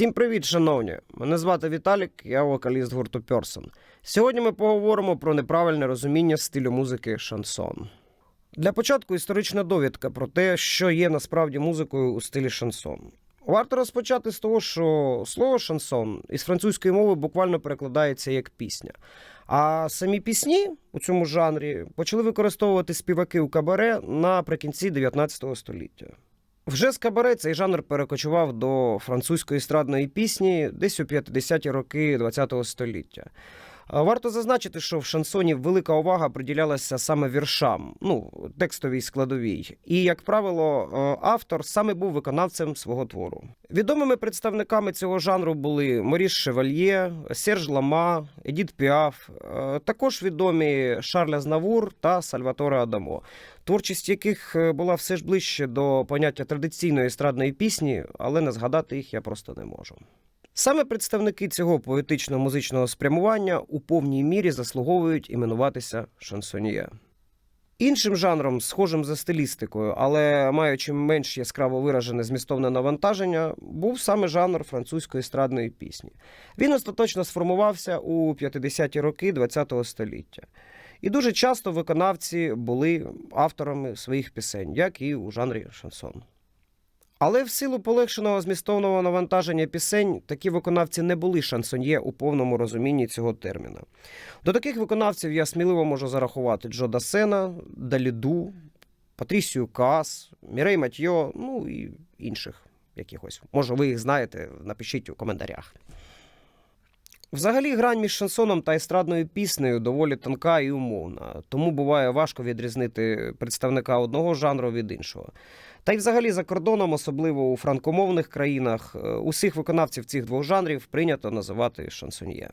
Всім привіт, шановні! Мене звати Віталік, я вокаліст гурту Персон. Сьогодні ми поговоримо про неправильне розуміння стилю музики шансон. Для початку історична довідка про те, що є насправді музикою у стилі шансон. Варто розпочати з того, що слово шансон із французької мови буквально перекладається як пісня. А самі пісні у цьому жанрі почали використовувати співаки у кабаре наприкінці 19 століття. Вже з кабаре цей жанр перекочував до французької естрадної пісні десь у 50-ті роки ХХ століття. Варто зазначити, що в шансоні велика увага приділялася саме віршам, ну, текстовій складовій. І, як правило, е, автор саме був виконавцем свого твору. Відомими представниками цього жанру були Моріс Шевальє, Серж Лама, Едіт Піаф, е, також відомі Шарль Азнавур та Сальваторе Адамо, творчість яких е, була все ж ближче до поняття традиційної естрадної пісні, але не згадати їх я просто не можу. Саме представники цього поетично-музичного спрямування у повній мірі заслуговують іменуватися шансоньє. Іншим жанром, схожим за стилістикою, але маючи менш яскраво виражене змістовне навантаження, був саме жанр французької естрадної пісні. Він остаточно сформувався у 50-ті роки ХХ століття. І дуже часто виконавці були авторами своїх пісень, як і у жанрі шансон. Але в силу полегшеного змістовного навантаження пісень такі виконавці не були шансоньє у повному розумінні цього терміна. До таких виконавців я сміливо можу зарахувати Джо Дасена, Даліду, Патрісію Кас, Мірей Матьйо, ну і інших якихось. Може, ви їх знаєте, напишіть у коментарях. Взагалі, грань між шансоном та естрадною піснею доволі тонка і умовна, тому буває важко відрізнити представника одного жанру від іншого. Та й взагалі за кордоном, особливо у франкомовних країнах, е, усіх виконавців цих двох жанрів прийнято називати шансоньє.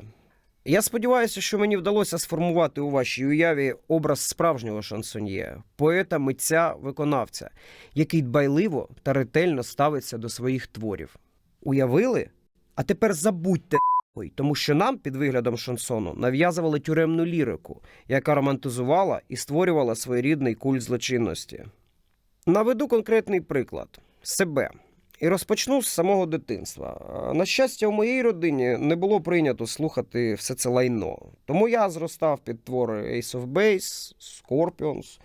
Я сподіваюся, що мені вдалося сформувати у вашій уяві образ справжнього шансоньє, поета, митця, виконавця, який дбайливо та ретельно ставиться до своїх творів. Уявили? А тепер забудьте нахуй, тому що нам під виглядом шансону нав'язували тюремну лірику, яка романтизувала і створювала своєрідний культ злочинності. Наведу конкретний приклад себе. І розпочну з самого дитинства. На щастя, у моїй родині не було прийнято слухати все це лайно. Тому я зростав під твори Ace of Base, Scorpions,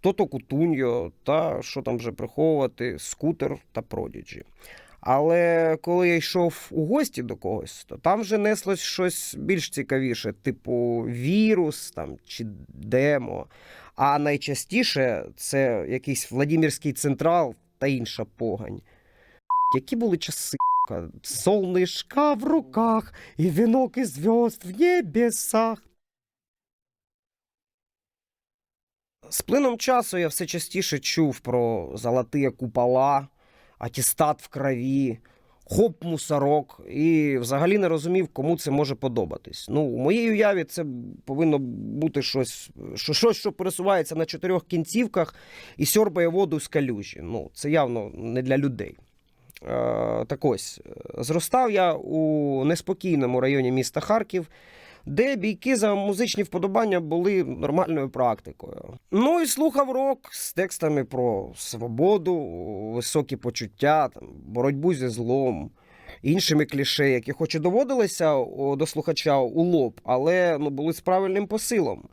Тото Кутуньо та що там вже приховувати, Скутер та Prodigy. Але коли я йшов у гості до когось, то там вже неслось щось більш цікавіше, типу вірус там, чи демо. А найчастіше це якийсь Владимирський централ та інша погань. Які були часи? ка? Солнышка в руках і вінок із зв'язд в небесах. З плином часу я все частіше чув про золоті купола, атестат в крові, хоп мусорок, і взагалі не розумів, кому це може подобатись. Ну, у моїй уяві це повинно бути щось, що, щось, що пересувається на чотирьох кінцівках і сьорбає воду з калюжі. Ну, це явно не для людей. Е, так ось, зростав я у неспокійному районі міста Харків, де бійки за музичні вподобання були нормальною практикою. Ну і слухав рок з текстами про свободу, високі почуття, там, боротьбу зі злом, іншими кліше, які хоч і доводилися до слухача у лоб, але ну, були з правильним посилом.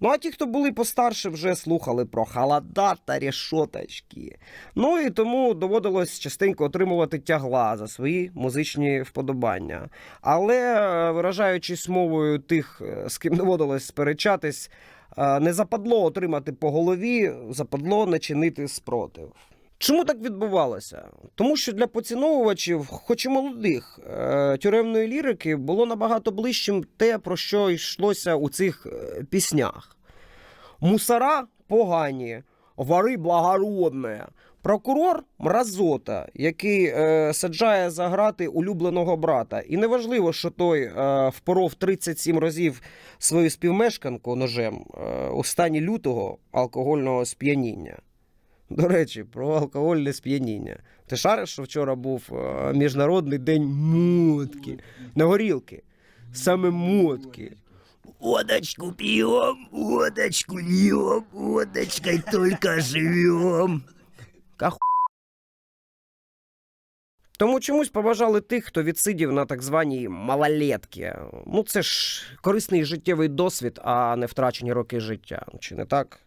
Ну, а ті, хто були постарше, вже слухали про халада та рішоточки. Ну і тому доводилось частенько отримувати тягла за свої музичні вподобання. Але, е, виражаючись мовою тих, е, з ким доводилось сперечатись, е, не западло отримати по голові, западло не чинити спротив. Чому так відбувалося? Тому що для поціновувачів, хоч і молодих, е, тюремної лірики було набагато ближчим те, про що йшлося у цих е, піснях. Мусора погані, вари благородне. Прокурор мразота, який е, саджає за грати улюбленого брата. І неважливо, що той е, впоров 37 разів свою співмешканку ножем е, у стані лютого алкогольного сп'яніння. До речі, про алкогольне сп'яніння. Ти шариш, що вчора був е, міжнародний день мотки на горілки. Саме мотки. Водочку пьем, водочку льем, водочкой только живем. Каху... Тому чомусь побажали тих, хто відсидів на так званій малолетки. Ну, це ж корисний життєвий досвід, а не втрачені роки життя. Чи не так?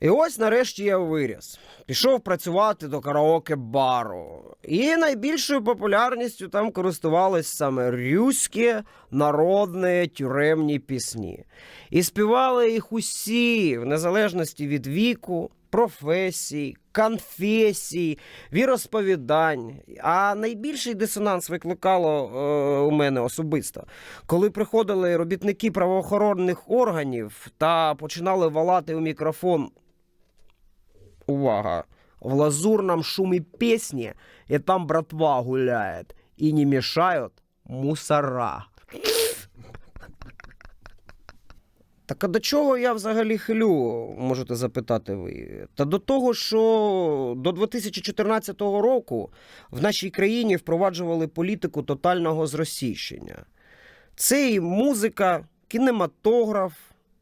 І ось нарешті я виріс. Пішов працювати до караоке-бару. І найбільшою популярністю там користувались саме рюські народні тюремні пісні. І співали їх усі, в незалежності від віку, професій, конфесій, віросповідань. А найбільший дисонанс викликало е, у мене особисто, коли приходили робітники правоохоронних органів та починали валати у мікрофон. Увага! В лазурном шумі песни, и там братва гуляет, и не мешают мусора. Так а до чого я взагалі хилю, можете запитати ви? Та до того, що до 2014 року в нашій країні впроваджували політику тотального зросійщення. Це і музика, кінематограф,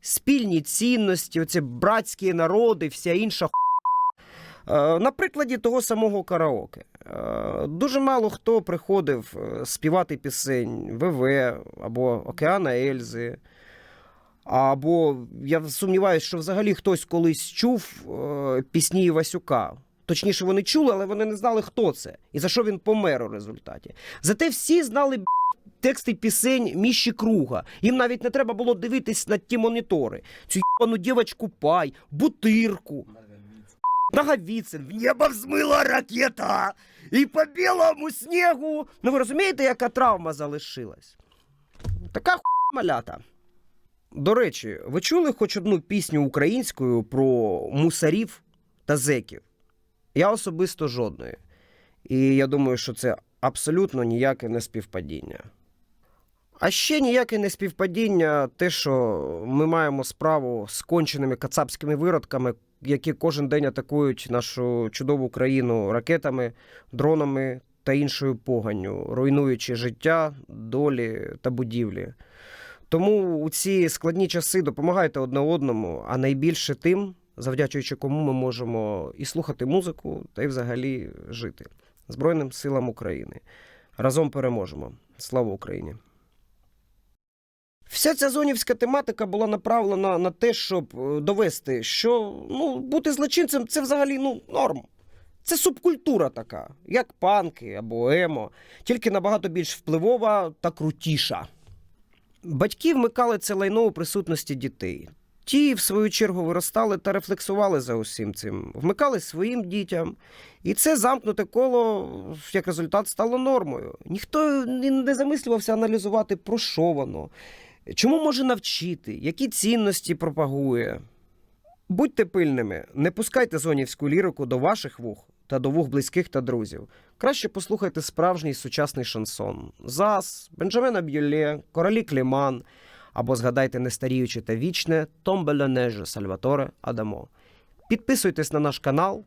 спільні цінності, оці братські народи, вся інша На прикладі того самого караоке. Е, Дуже мало хто приходив е, співати пісень ВВ або Океана Ельзи. Або я сумніваюся, що взагалі хтось колись чув е, пісні Івасюка. Точніше, вони чули, але вони не знали, хто це і за що він помер у результаті. Зате всі знали тексти пісень Міші Круга. Їм навіть не треба було дивитись на ті монітори. Цю єбану дівочку пай, бутирку. Наговіцин, в небо взмила ракета, і по білому снігу. Ну ви розумієте, яка травма залишилась? Така ху малята. До речі, ви чули хоч одну пісню українською про мусарів та зеків? Я особисто жодної. І я думаю, що це абсолютно ніяке не співпадіння. А ще ніяке не співпадіння те, що ми маємо справу з конченими кацапськими виродками, які кожен день атакують нашу чудову країну ракетами, дронами та іншою поганню, руйнуючи життя, долі та будівлі. Тому у ці складні часи допомагайте одне одному, а найбільше тим, завдячуючи кому ми можемо і слухати музику, та й взагалі жити. Збройним силам України. Разом переможемо. Слава Україні! Вся ця зонівська тематика була направлена на те, щоб е, довести, що ну, бути злочинцем це взагалі ну, норм. Це субкультура така, як панки або емо, тільки набагато більш впливова та крутіша. Батьки вмикали це лайно у присутності дітей. Ті, в свою чергу, виростали та рефлексували за усім цим, вмикали своїм дітям. І це замкнуте коло, як результат, стало нормою. Ніхто не не замислювався аналізувати, про що воно, чому може навчити, які цінності пропагує. Будьте пильними, не пускайте зонівську лірику до ваших вух та до вух близьких та друзів. Краще послухайте справжній сучасний шансон. Зас, Бенджамена Б'юлє, Королі Кліман або згадайте нестаріюче та вічне Томбелянеже Сальваторе Адамо. Підписуйтесь на наш канал,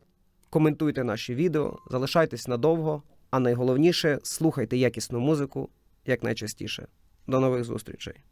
коментуйте наші відео, залишайтесь надовго, а найголовніше слухайте якісну музику якнайчастіше. До нових зустрічей!